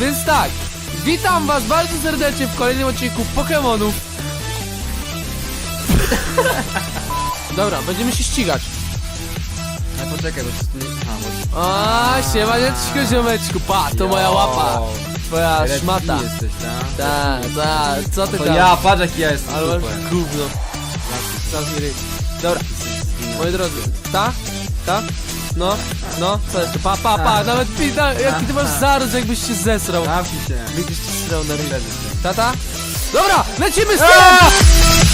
Więc tak, witam was bardzo serdecznie w kolejnym odcinku Pokemonów. Dobra, będziemy się ścigać. Ale poczekaj, bo to nie... Aha, bo... A, siemaneczko, ziomeczku, pa, to moja łapa. Twoja Lepki szmata. jesteś, tak? Ta, ta, co ty To tam? ja, patrz jaki ja jestem Ale masz super. gówno. Dobra, moi drodzy, ta? Ta? No, no, co jeszcze? Pa, pa, pa, nawet pita, jaki ty masz zaraz, jakbyś się zesrał. Zamknij się. Jakbyś się srał na się. Tata? Dobra, lecimy stąd!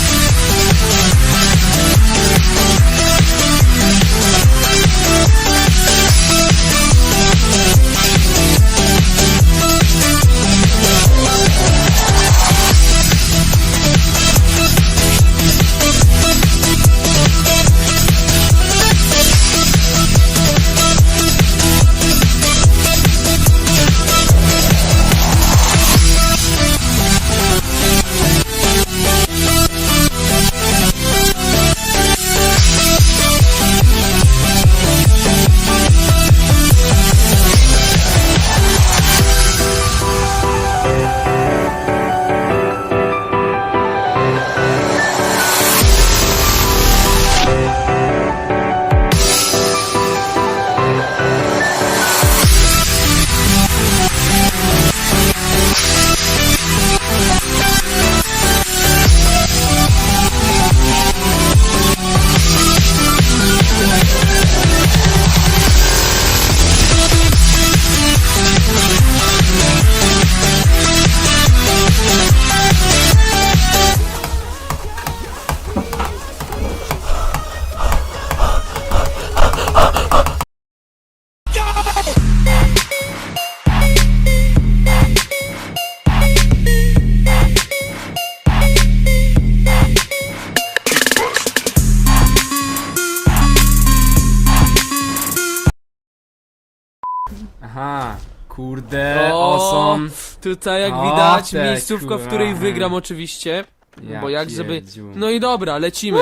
Aha, kurde, O, awesome. Tutaj jak O, widać, te miejscówka, w której wygram oczywiście. Ja Bo jak żeby... pierdziu. No i dobra, lecimy.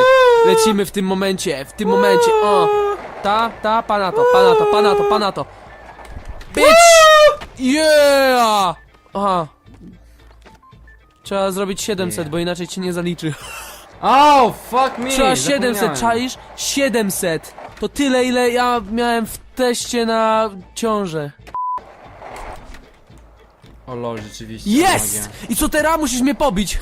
Lecimy w tym momencie, w tym momencie, o. Ta, ta, pana to, pana to, pana to, pana to. Bitch! Yeah! Aha. Trzeba zrobić 700, Yeah. bo inaczej cię nie zaliczy. Oh, fuck me! Trzeba 700, zapomniałem. czaisz? 700! To tyle, ile ja miałem w teście na ciążę. O lol, rzeczywiście. Jest! magia. I co teraz? Musisz mnie pobić.